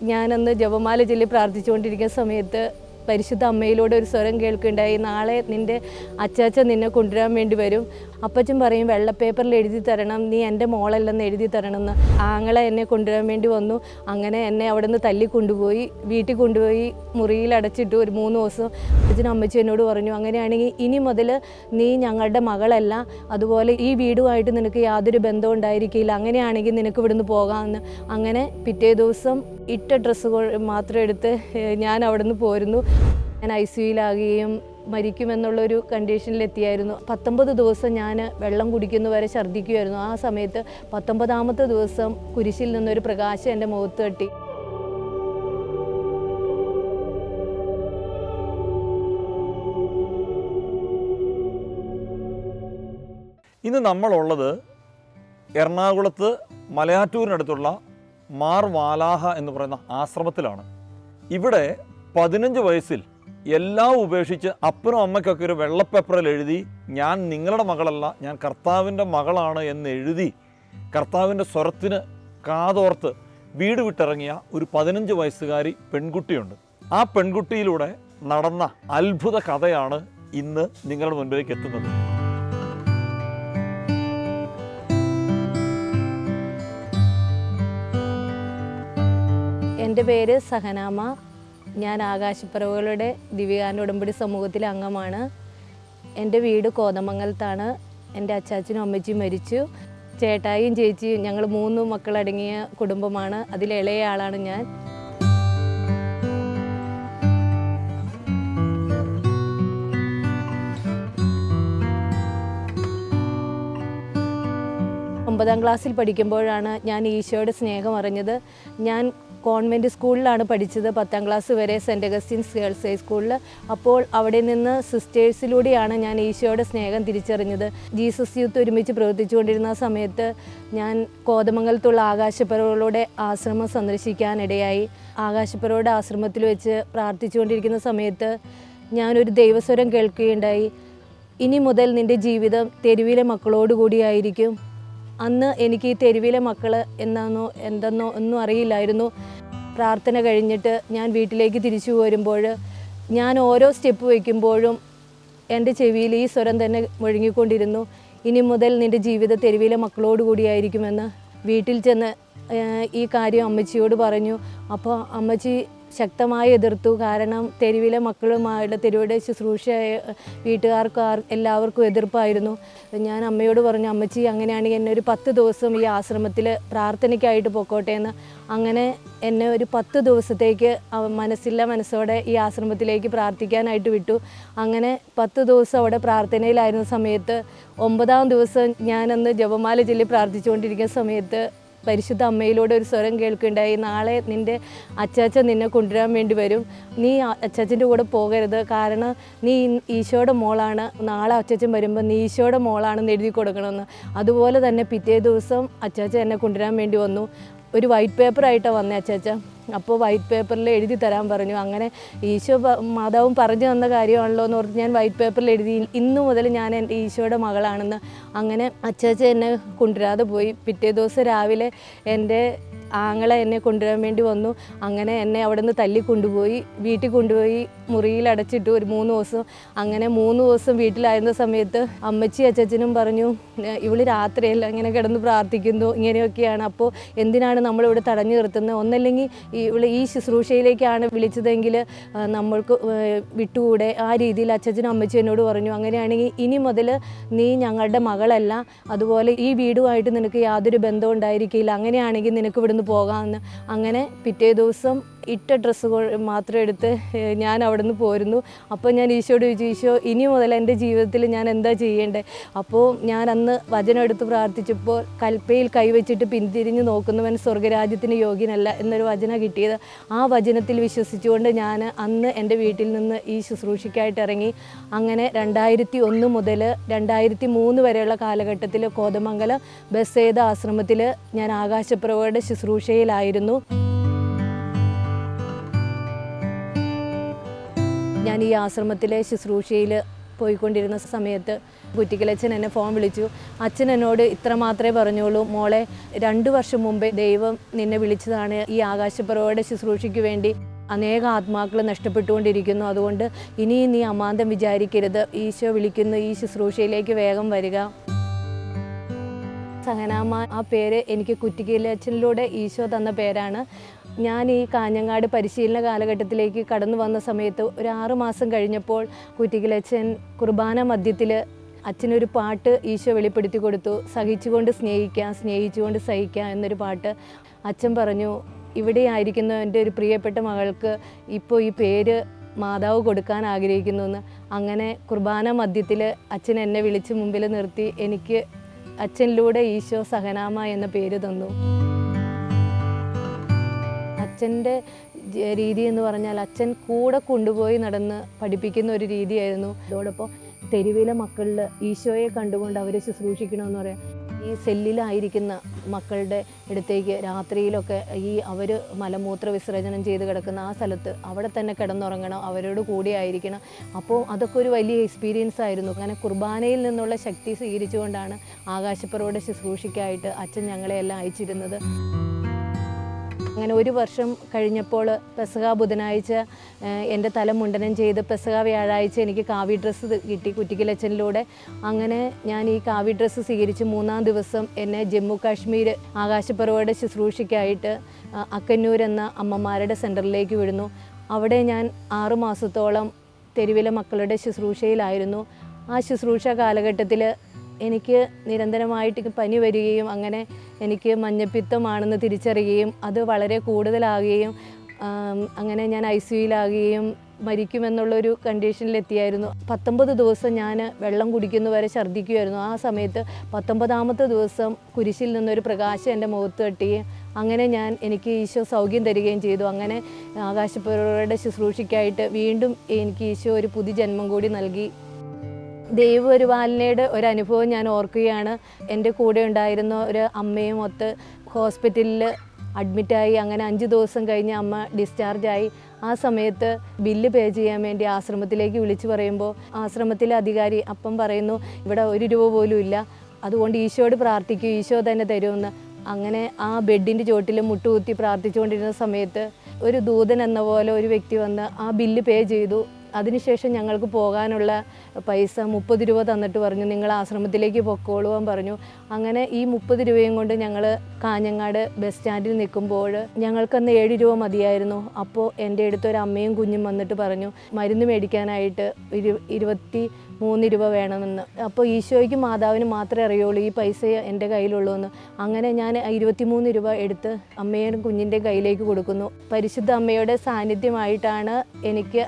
ഞാനന്ന് ജപമാല ചൊല്ലി പ്രാർത്ഥിച്ചുകൊണ്ടിരിക്കുന്ന സമയത്ത് പരിശുദ്ധ അമ്മയിലൂടെ ഒരു സ്വരം കേൾക്കുകയുണ്ടായി നാളെ നിന്റെ അച്ചാച്ച നിന്നെ കൊണ്ടുവരാൻ വേണ്ടി വരും. അപ്പച്ചൻ പറയും വെള്ളപ്പേപ്പറിൽ എഴുതി തരണം നീ എന്റെ മോളല്ലെന്ന് എഴുതി തരണം എന്ന് ആങ്ങളെ എന്നെ കൊണ്ടുവരാൻ വേണ്ടി വന്നു. അങ്ങനെ എന്നെ അവിടെ നിന്ന് തല്ലി കൊണ്ടുപോയി വീട്ടിൽ കൊണ്ടുപോയി മുറിയിൽ അടച്ചിട്ടു ഒരു മൂന്ന് ദിവസം അച്ഛനും അമ്മച്ചി എന്നോട് പറഞ്ഞു അങ്ങനെയാണെങ്കിൽ ഇനി മുതൽ നീ ഞങ്ങളുടെ മകളല്ല അതുപോലെ ഈ വീടുമായിട്ട് നിനക്ക് യാതൊരു ബന്ധവും ഉണ്ടായിരിക്കില്ല. അങ്ങനെയാണെങ്കിൽ നിനക്ക് ഇവിടുന്ന് പോകാമെന്ന്. അങ്ങനെ പിറ്റേ ദിവസം ഇട്ട ഡ്രസ്സ് മാത്രം എടുത്ത് ഞാൻ അവിടെ നിന്ന് പോരുന്നു. ഞാൻ ഐ സിയുലാകുകയും മരിക്കുമെന്നുള്ളൊരു കണ്ടീഷനിലെത്തിയായിരുന്നു. പത്തൊമ്പത് ദിവസം ഞാൻ വെള്ളം കുടിക്കുന്നവരെ ഛർദ്ദിക്കുമായിരുന്നു ആ സമയത്ത് പത്തൊമ്പതാമത്തെ ദിവസം കുരിശിൽ നിന്നൊരു പ്രകാശം എന്റെ മുഖത്ത് തട്ടി. ഇന്ന് നമ്മളുള്ളത് എറണാകുളത്ത് മലയാറ്റൂരിനടുത്തുള്ള മാർ വാലാഹ എന്ന് പറയുന്ന ആശ്രമത്തിലാണ്. ഇവിടെ പതിനഞ്ച് വയസ്സിൽ എല്ലാം ഉപേക്ഷിച്ച് അപ്പനും അമ്മയ്ക്കൊക്കെ ഒരു വെള്ളപ്പേപ്പറിൽ എഴുതി ഞാൻ നിങ്ങളുടെ മകളല്ല ഞാൻ കർത്താവിന്റെ മകളാണ് എന്ന് എഴുതി കർത്താവിന്റെ സ്വരത്തിന് കാതോർത്ത് വീട് വിട്ടിറങ്ങിയ ഒരു പതിനഞ്ച് വയസ്സുകാരി പെൺകുട്ടിയുണ്ട്. ആ പെൺകുട്ടിയിലൂടെ നടന്ന അത്ഭുത കഥയാണ് ഇന്ന് നിങ്ങളുടെ മുൻപിലേക്ക് എത്തുന്നത്. എന്റെ പേര് സഹനാമ. ഞാൻ ആകാശപ്പറവുകളുടെ ദിവ്യാന ഉടമ്പടി സമൂഹത്തിലെ അംഗമാണ്. എന്റെ വീട് കോതമംഗലത്താണ്. എന്റെ അച്ചാച്ചനും അമ്മച്ചിയും മരിച്ചു. ചേട്ടായിയും ചേച്ചിയും ഞങ്ങൾ മൂന്ന് മക്കളടങ്ങിയ കുടുംബമാണ്. അതിൽ ഇളയ ആളാണ് ഞാൻ. ഒമ്പതാം ക്ലാസ്സിൽ പഠിക്കുമ്പോഴാണ് ഞാൻ ഈശോയുടെ സ്നേഹം അറിഞ്ഞത്. ഞാൻ കോൺവെന്റ് സ്കൂളിലാണ് പഠിച്ചത് പത്താം ക്ലാസ് വരെ സെന്റ് അഗസ്റ്റിൻസ് ഗേൾസ് ഹൈസ്കൂളിൽ അപ്പോൾ അവിടെ നിന്ന് സിസ്റ്റേഴ്സിലൂടെയാണ് ഞാൻ ഈശോയുടെ സ്നേഹം തിരിച്ചറിഞ്ഞത്. ജീസസ് യൂത്ത് ഒരുമിച്ച് പ്രവർത്തിച്ചുകൊണ്ടിരുന്ന സമയത്ത് ഞാൻ കോതമംഗലത്തുള്ള ആകാശപ്പറവുകളുടെ ആശ്രമം സന്ദർശിക്കാനിടയായി. ആകാശപ്പറവയുടെ ആശ്രമത്തിൽ വെച്ച് പ്രാർത്ഥിച്ചുകൊണ്ടിരിക്കുന്ന സമയത്ത് ഞാനൊരു ദൈവസ്വരം കേൾക്കുകയുണ്ടായി. ഇനി മുതൽ നിന്റെ ജീവിതം തെരുവിലെ മക്കളോടുകൂടിയായിരിക്കും അന്ന് എനിക്ക് ഈ തെരുവിലെ മക്കൾ എന്താണോ എന്തെന്നോ ഒന്നും അറിയില്ലായിരുന്നു. പ്രാർത്ഥന കഴിഞ്ഞിട്ട് ഞാൻ വീട്ടിലേക്ക് തിരിച്ചു വരുമ്പോൾ ഞാൻ ഓരോ സ്റ്റെപ്പ് വയ്ക്കുമ്പോഴും എന്റെ ചെവിയിൽ ഈ സ്വരം തന്നെ മുഴങ്ങിക്കൊണ്ടിരുന്നു. ഇനി മുതൽ നിന്റെ ജീവിത തെരുവിലെ മക്കളോട് കൂടിയായിരിക്കുമെന്ന് വീട്ടിൽ ചെന്ന് ഈ കാര്യം അമ്മച്ചിയോട് പറഞ്ഞു. അപ്പോൾ അമ്മച്ചി ശക്തമായി എതിർത്തു. കാരണം തെരുവിലെ മക്കളുമായുള്ള തെരുവിടെ ശുശ്രൂഷ വീട്ടുകാർക്ക് എല്ലാവർക്കും എതിർപ്പായിരുന്നു. ഞാൻ അമ്മയോട് പറഞ്ഞു അമ്മച്ചി അങ്ങനെയാണെങ്കിൽ എന്നെ ഒരു പത്ത് ദിവസം ഈ ആശ്രമത്തിൽ പ്രാർത്ഥനയ്ക്കായിട്ട് പൊക്കോട്ടെ എന്ന്. അങ്ങനെ എന്നെ ഒരു പത്ത് ദിവസത്തേക്ക് മനസ്സില്ല മനസ്സോടെ ഈ ആശ്രമത്തിലേക്ക് പ്രാർത്ഥിക്കാനായിട്ട് വിട്ടു. അങ്ങനെ പത്ത് ദിവസം അവിടെ പ്രാർത്ഥനയിലായിരുന്ന സമയത്ത് ഒമ്പതാം ദിവസം ഞാനന്ന് ജപമാല ചൊല്ലി പ്രാർത്ഥിച്ചുകൊണ്ടിരിക്കുന്ന സമയത്ത് പരിശുദ്ധ അമ്മയിലൂടെ ഒരു സ്വരം കേൾക്കുകയുണ്ടായി നാളെ നിന്റെ അച്ചാച്ച നിന്നെ കൊണ്ടുവരാൻ വേണ്ടി വരും. നീ അച്ചാച്ചന്റെ കൂടെ പോകരുത്. കാരണം നീ ഈശോയുടെ മോളാണ്. നാളെ അച്ചാച്ചൻ വരുമ്പോൾ നീ ഈശോയുടെ മോളാണെന്ന് എഴുതി കൊടുക്കണമെന്ന്. അതുപോലെ തന്നെ പിറ്റേ ദിവസം അച്ചാച്ച എന്നെ കൊണ്ടുവരാൻ വേണ്ടി വന്നു. ഒരു വൈറ്റ് പേപ്പറായിട്ടാണ് വന്നത് അച്ചാച്ച അപ്പോൾ വൈറ്റ് പേപ്പറിൽ എഴുതി തരാൻ പറഞ്ഞു. അങ്ങനെ ഈശോ മാതാവും പറഞ്ഞു തന്ന കാര്യമാണല്ലോ എന്ന് ഓർത്ത് ഞാൻ വൈറ്റ് പേപ്പറിൽ എഴുതി. ഇന്നു മുതൽ ഞാൻ എന്റെ ഈശോയുടെ മകളാണെന്ന് അങ്ങനെ അച്ചാച്ച എന്നെ കൊണ്ടുവരാതെ പോയി. പിറ്റേ ദിവസം രാവിലെ എന്റെ ആങ്ങളെ എന്നെ കൊണ്ടുവരാൻ വേണ്ടി വന്നു. അങ്ങനെ എന്നെ അവിടെ നിന്ന് തല്ലി കൊണ്ടുപോയി വീട്ടിൽ കൊണ്ടുപോയി. മുറിയിൽ അടച്ചിട്ടു ഒരു മൂന്ന് ദിവസം അങ്ങനെ മൂന്ന് ദിവസം വീട്ടിലായിരുന്ന സമയത്ത് അമ്മച്ചി അച്ചച്ചനും പറഞ്ഞു "ഏഹ് ഇവൾ രാത്രിയല്ല ഇങ്ങനെ കിടന്ന് പ്രാർത്ഥിക്കുന്നു ഇങ്ങനെയൊക്കെയാണ്. അപ്പോൾ എന്തിനാണ് നമ്മളിവിടെ തടഞ്ഞു നിർത്തുന്നത് ഒന്നല്ലെങ്കിൽ ഇവൾ ഈ ശുശ്രൂഷയിലേക്കാണ് വിളിച്ചതെങ്കിൽ നമ്മൾക്ക് വിട്ടുകൂടെ? ആ രീതിയിൽ അച്ചച്ചനും അമ്മച്ചും എന്നോട് പറഞ്ഞു. അങ്ങനെയാണെങ്കിൽ ഇനി മുതൽ നീ ഞങ്ങളുടെ മകളല്ല അതുപോലെ ഈ വീടുമായിട്ട് നിനക്ക് യാതൊരു ബന്ധവും ഉണ്ടായിരിക്കില്ല. അങ്ങനെയാണെങ്കിൽ നിനക്ക് ഇവിടുന്ന് പോകാമെന്ന്. അങ്ങനെ പിറ്റേ ദിവസം ഇട്ട ഡ്രസ്സ് മാത്രം എടുത്ത് ഞാൻ അവിടെ നിന്ന് പോരുന്നു. അപ്പോൾ ഞാൻ ഈശോയോട് ചോദിച്ചു ഈശോ ഇനി മുതൽ എന്റെ ജീവിതത്തിൽ ഞാൻ എന്താ ചെയ്യേണ്ടത് അപ്പോൾ ഞാൻ അന്ന് വചനം എടുത്ത് പ്രാർത്ഥിച്ചപ്പോൾ കൽപ്പയിൽ കൈവച്ചിട്ട് പിന്തിരിഞ്ഞ് നോക്കുന്നവൻ സ്വർഗരാജ്യത്തിന് യോഗ്യനല്ല എന്നൊരു വചന കിട്ടിയത്. ആ വചനത്തിൽ വിശ്വസിച്ചുകൊണ്ട് ഞാൻ അന്ന് എന്റെ വീട്ടിൽ നിന്ന് ഈ ശുശ്രൂഷയ്ക്കായിട്ട് ഇറങ്ങി. അങ്ങനെ രണ്ടായിരത്തി ഒന്ന് മുതൽ രണ്ടായിരത്തി മൂന്ന് വരെയുള്ള കാലഘട്ടത്തിൽ കോതമംഗലം ബസേദ ആശ്രമത്തിൽ ഞാൻ ആകാശപ്രഭയുടെ ശുശ്രൂഷയിലായിരുന്നു. ഞാൻ ഈ ആശ്രമത്തിലെ ശുശ്രൂഷയിൽ പോയിക്കൊണ്ടിരുന്ന സമയത്ത് കുറ്റിക്കലച്ഛൻ എന്നെ ഫോൺ വിളിച്ചു. അച്ഛൻ എന്നോട് ഇത്ര മാത്രമേ പറഞ്ഞോളൂ മോളെ രണ്ട് വർഷം മുമ്പേ ദൈവം നിന്നെ വിളിച്ചതാണ് ഈ ആകാശപ്പുറവയുടെ ശുശ്രൂഷയ്ക്ക് വേണ്ടി. അനേക ആത്മാക്കൾ നഷ്ടപ്പെട്ടുകൊണ്ടിരിക്കുന്നു. അതുകൊണ്ട് ഇനിയും നീ അമാന്തം വിചാരിക്കരുത്. ഈശോ വിളിക്കുന്നു ഈ ശുശ്രൂഷയിലേക്ക് വേഗം വരിക. സഹനാമ ആ പേര് എനിക്ക് കുറ്റിക്കലച്ഛനിലൂടെ ഈശോ തന്ന പേരാണ്. ഞാൻ ഈ കാഞ്ഞങ്ങാട് പരിശീലന കാലഘട്ടത്തിലേക്ക് കടന്നു വന്ന സമയത്ത് ഒരു ആറുമാസം കഴിഞ്ഞപ്പോൾ കുറ്റിക്കലച്ചൻ കുർബാന മധ്യത്തിൽ അച്ഛനൊരു പാട്ട് ഈശോ വെളിപ്പെടുത്തി കൊടുത്തു. സഹിച്ചുകൊണ്ട് സ്നേഹിക്കാം സ്നേഹിച്ചുകൊണ്ട് സഹിക്കാം എന്നൊരു പാട്ട് അച്ഛൻ പറഞ്ഞു. ഇവിടെ ആയിരിക്കുന്ന എന്റെ ഒരു പ്രിയപ്പെട്ട മകൾക്ക് ഇപ്പോൾ ഈ പേര് മാതാവ് കൊടുക്കാൻ ആഗ്രഹിക്കുന്നു എന്ന് അങ്ങനെ കുർബാന മധ്യത്തിൽ അച്ഛൻ എന്നെ വിളിച്ച് മുമ്പിൽ നിർത്തി. എനിക്ക് അച്ഛനിലൂടെ ഈശോ സഹനാമ എന്ന പേര് തന്നു. അച്ഛന്റെ രീതി എന്ന് പറഞ്ഞാൽ അച്ഛൻ കൂടെ കൊണ്ടുപോയി നടന്ന് പഠിപ്പിക്കുന്ന ഒരു രീതിയായിരുന്നു. അതോടൊപ്പം തെരുവിലെ മക്കളിൽ ഈശോയെ കണ്ടുകൊണ്ട് അവരെ ശുശ്രൂഷിക്കണമെന്ന് പറയാം. ഈ സെല്ലിലായിരിക്കുന്ന മക്കളുടെ അടുത്തേക്ക് രാത്രിയിലൊക്കെ ഈ അവർ മലമൂത്ര വിസർജനം ചെയ്ത് കിടക്കുന്ന ആ സ്ഥലത്ത് അവിടെ തന്നെ കിടന്നുറങ്ങണം അവരോട് കൂടി ആയിരിക്കണം. അപ്പോൾ അതൊക്കെ ഒരു വലിയ എക്സ്പീരിയൻസ് ആയിരുന്നു. അങ്ങനെ കുർബാനയിൽ നിന്നുള്ള ശക്തി സ്വീകരിച്ചുകൊണ്ടാണ് ആകാശപ്പുറയുടെ ശുശ്രൂഷയ്ക്കായിട്ട് അച്ഛൻ ഞങ്ങളെയെല്ലാം അയച്ചിരുന്നത്. അങ്ങനെ ഒരു വർഷം കഴിഞ്ഞപ്പോൾ പെസക ബുധനാഴ്ച എന്റെ തല മുണ്ടനം ചെയ്ത് പെസക വ്യാഴാഴ്ച എനിക്ക് കാവി ഡ്രസ്സ് കിട്ടി കുറ്റിക്കലച്ചനിലൂടെ. അങ്ങനെ ഞാൻ ഈ കാവി ഡ്രസ്സ് സ്വീകരിച്ച് മൂന്നാം ദിവസം എന്നെ ജമ്മു കാശ്മീർ ആകാശപ്പറവയുടെ ശുശ്രൂഷയ്ക്കായിട്ട് അക്കന്നൂർ എന്ന അമ്മമാരുടെ സെന്ററിലേക്ക് വിടുന്നു. അവിടെ ഞാൻ ആറു മാസത്തോളം തെരുവിലെ മക്കളുടെ ശുശ്രൂഷയിലായിരുന്നു. ആ ശുശ്രൂഷ കാലഘട്ടത്തിൽ എനിക്ക് നിരന്തരമായിട്ട് പനി വരികയും അങ്ങനെ എനിക്ക് മഞ്ഞപ്പിത്തമാണെന്ന് തിരിച്ചറിയുകയും അത് വളരെ കൂടുതലാകുകയും അങ്ങനെ ഞാൻ ഐ സിയുലാകുകയും മരിക്കുമെന്നുള്ളൊരു കണ്ടീഷനിലെത്തിയായിരുന്നു. പത്തൊമ്പത് ദിവസം ഞാൻ വെള്ളം കുടിക്കുന്നവരെ ഛർദ്ദിക്കുമായിരുന്നു ആ സമയത്ത് പത്തൊമ്പതാമത്തെ ദിവസം കുരിശിൽ നിന്നൊരു പ്രകാശം എന്റെ മുഖത്ത് തട്ടുകയും അങ്ങനെ ഞാൻ എനിക്ക് ഈശോ സൗഖ്യം തരികയും ചെയ്തു. അങ്ങനെ ആകാശപ്പുറയുടെ ശുശ്രൂഷയ്ക്കായിട്ട് വീണ്ടും എനിക്ക് ഈശോ ഒരു പുതിയ ജന്മം കൂടി നൽകി. ദൈവപരിപാലനയുടെ ഒരു അനുഭവം ഞാൻ ഓർക്കുകയാണ്. എന്റെ കൂടെ ഉണ്ടായിരുന്ന ഒരു അമ്മയും ഒത്ത് ഹോസ്പിറ്റലിൽ അഡ്മിറ്റായി. അങ്ങനെ അഞ്ച് ദിവസം കഴിഞ്ഞ് അമ്മ ഡിസ്ചാർജായി. ആ സമയത്ത് ബില്ല് പേ ചെയ്യാൻ വേണ്ടി ആശ്രമത്തിലേക്ക് വിളിച്ചു പറയുമ്പോൾ ആശ്രമത്തിലെ അധികാരി അപ്പം പറയുന്നു ഇവിടെ ഒരു രൂപ പോലും ഇല്ല. അതുകൊണ്ട് ഈശോയോട് പ്രാർത്ഥിക്കൂ ഈശോ തന്നെ തരുമെന്ന്. അങ്ങനെ ആ ബെഡിന്റെ ചോട്ടിൽ മുട്ടുകുത്തി പ്രാർത്ഥിച്ചുകൊണ്ടിരുന്ന സമയത്ത് ഒരു ദൂതൻ എന്ന പോലെ ഒരു വ്യക്തി വന്ന് ആ ബില്ല് പേ ചെയ്തു. അതിനുശേഷം ഞങ്ങൾക്ക് പോകാനുള്ള പൈസ മുപ്പത് രൂപ തന്നിട്ട് പറഞ്ഞു നിങ്ങൾ ആശ്രമത്തിലേക്ക് പൊക്കോളുവാൻ പറഞ്ഞു. അങ്ങനെ ഈ മുപ്പത് രൂപയും കൊണ്ട് ഞങ്ങൾ കാഞ്ഞങ്ങാട് ബസ് സ്റ്റാൻഡിൽ നിൽക്കുമ്പോൾ ഞങ്ങൾക്കന്ന് ഏഴ് രൂപ മതിയായിരുന്നു. അപ്പോൾ എന്റെ അടുത്ത് ഒരു അമ്മയും കുഞ്ഞും വന്നിട്ട് പറഞ്ഞു മരുന്ന് മേടിക്കാനായിട്ട് ഇരു ഇരുപത്തി മൂന്ന് രൂപ വേണമെന്ന്. അപ്പോൾ ഈശോയ്ക്ക് മാതാവിന് മാത്രമേ അറിയുള്ളൂ ഈ പൈസ എന്റെ കയ്യിലുള്ളൂ എന്ന്. അങ്ങനെ ഞാൻ ഇരുപത്തിമൂന്ന് രൂപ എടുത്ത് അമ്മയുടെ കുഞ്ഞിന്റെ കയ്യിലേക്ക് കൊടുക്കുന്നു. പരിശുദ്ധ അമ്മയുടെ സാന്നിധ്യമായിട്ടാണ് എനിക്ക്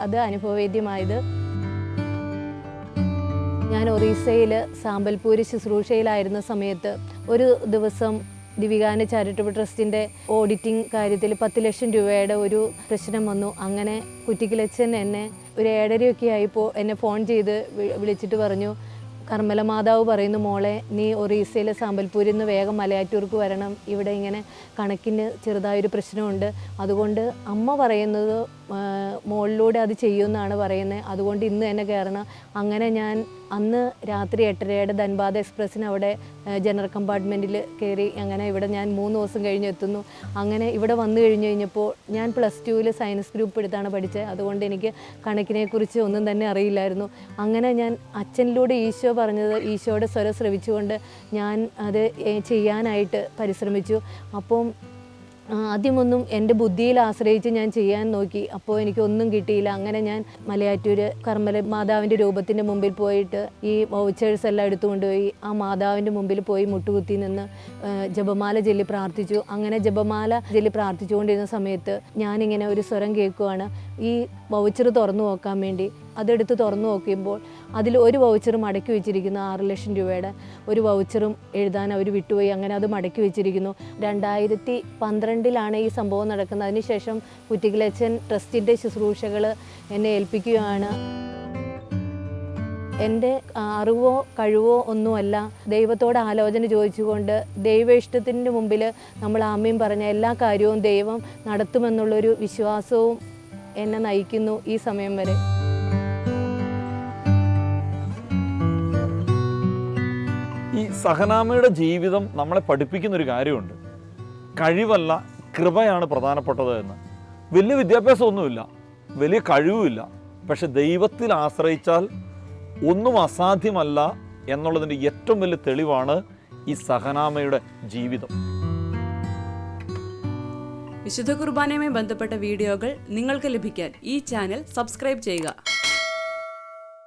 അത് അനു അനുഭവവേദ്യമായത്. ഞാൻ ഒറീസയിൽ സാമ്പൽപൂര് ശുശ്രൂഷയിലായിരുന്ന സമയത്ത് ഒരു ദിവസം ദിവികാന ചാരിറ്റബിൾ ട്രസ്റ്റിന്റെ ഓഡിറ്റിംഗ് കാര്യത്തിൽ പത്ത് ലക്ഷം രൂപയുടെ ഒരു പ്രശ്നം വന്നു. അങ്ങനെ കുറ്റിക്കിലച്ചൻ എന്നെ ഒരു ഏഴരയൊക്കെ ആയിപ്പോൾ എന്നെ ഫോൺ ചെയ്ത് വിളിച്ചിട്ട് പറഞ്ഞു കർമ്മല മാതാവ് പറയുന്നു മോളെ നീ ഒറീസയിലെ സാമ്പൽപൂരിൽ നിന്ന് വേഗം മലയാറ്റൂർക്ക് വരണം. ഇവിടെ ഇങ്ങനെ കണക്കിന് ചെറുതായൊരു പ്രശ്നമുണ്ട്. അതുകൊണ്ട് അമ്മ പറയുന്നത് ആ, മോളിലൂടെ അത് ചെയ്യുമെന്നാണ് പറയുന്നത് അതുകൊണ്ട് ഇന്ന് തന്നെ കയറണം അങ്ങനെ ഞാൻ അന്ന് രാത്രി എട്ടരയുടെ ധൻബാദ് എക്സ്പ്രസ്സിന് അവിടെ ജനറൽ കമ്പാർട്ട്മെന്റിൽ കയറി അങ്ങനെ ഇവിടെ ഞാൻ മൂന്ന് ദിവസം കഴിഞ്ഞ് എത്തുന്നു. അങ്ങനെ ഇവിടെ വന്നു കഴിഞ്ഞ് കഴിഞ്ഞപ്പോൾ ഞാൻ പ്ലസ് ടുവിൽ സയൻസ് ഗ്രൂപ്പ് എടുത്താണ് പഠിച്ചത്. അതുകൊണ്ട് എനിക്ക് കണക്കിനെക്കുറിച്ച് ഒന്നും തന്നെ അറിയില്ലായിരുന്നു. അങ്ങനെ ഞാൻ അച്ഛനിലൂടെ ഈശോ പറഞ്ഞത് ഈശോയുടെ സ്വരം ശ്രവിച്ചുകൊണ്ട് ഞാൻ അത് ചെയ്യാനായിട്ട് പരിശ്രമിച്ചു. അപ്പം ആദ്യമൊന്നും എന്റെ ബുദ്ധിയിൽ ആശ്രയിച്ച് ഞാൻ ചെയ്യാൻ നോക്കി. അപ്പോൾ എനിക്കൊന്നും കിട്ടിയില്ല. അങ്ങനെ ഞാൻ മലയാറ്റൂർ കർമ്മല മാതാവിന്റെ രൂപത്തിന്റെ മുമ്പിൽ പോയിട്ട് ഈ വൗച്ചേഴ്സ് എല്ലാം എടുത്തുകൊണ്ടുപോയി. ആ മാതാവിന്റെ മുമ്പിൽ പോയി മുട്ടുകുത്തി നിന്ന് ജപമാല ചൊല്ലി പ്രാർത്ഥിച്ചു. അങ്ങനെ ജപമാല ചൊല്ലി പ്രാർത്ഥിച്ചുകൊണ്ടിരുന്ന സമയത്ത് ഞാനിങ്ങനെ ഒരു സ്വരം കേൾക്കുവാണ്. ഈ വൗച്ചർ തുറന്നു നോക്കാൻ വേണ്ടി. അതെടുത്ത് തുറന്നു നോക്കുമ്പോൾ അതിൽ ഒരു വൗച്ചറും മടക്കി വെച്ചിരിക്കുന്നു ആറ് ലക്ഷം രൂപയുടെ ഒരു വൗച്ചറും എഴുതാൻ അവർ വിട്ടുപോയി. അങ്ങനെ അത് മടക്കി വെച്ചിരിക്കുന്നു. രണ്ടായിരത്തി പന്ത്രണ്ടിലാണ് ഈ സംഭവം നടക്കുന്നത്. അതിനുശേഷം കുറ്റിക്കിലച്ചൻ ട്രസ്റ്റിന്റെ ശുശ്രൂഷകൾ എന്നെ ഏൽപ്പിക്കുകയാണ്. എന്റെ അറിവോ കഴിവോ ഒന്നുമല്ല. ദൈവത്തോട് ആലോചന ചോദിച്ചുകൊണ്ട് ദൈവ ഇഷ്ടത്തിന്റെ മുമ്പിൽ നമ്മൾ ആമയും പറഞ്ഞ എല്ലാ കാര്യവും ദൈവം നടത്തുമെന്നുള്ളൊരു വിശ്വാസവും എന്നെ നയിക്കുന്നു ഈ സമയം വരെ. സഹനാമയുടെ ജീവിതം നമ്മളെ പഠിപ്പിക്കുന്ന ഒരു കാര്യമുണ്ട്. കഴിവല്ല കൃപയാണ് പ്രധാനപ്പെട്ടത് എന്ന്. വലിയ വിദ്യാഭ്യാസമൊന്നുമില്ല. വലിയ കഴിവുമില്ല. പക്ഷെ ദൈവത്തിൽ ആശ്രയിച്ചാൽ ഒന്നും അസാധ്യമല്ല എന്നുള്ളതിന്റെ ഏറ്റവും വലിയ തെളിവാണ് ഈ സഹനാമയുടെ ജീവിതം. വിശുദ്ധ കുർബാനയുമായി ബന്ധപ്പെട്ട വീഡിയോകൾ നിങ്ങൾക്ക് ലഭിക്കാൻ ഈ ചാനൽ സബ്സ്ക്രൈബ് ചെയ്യുക.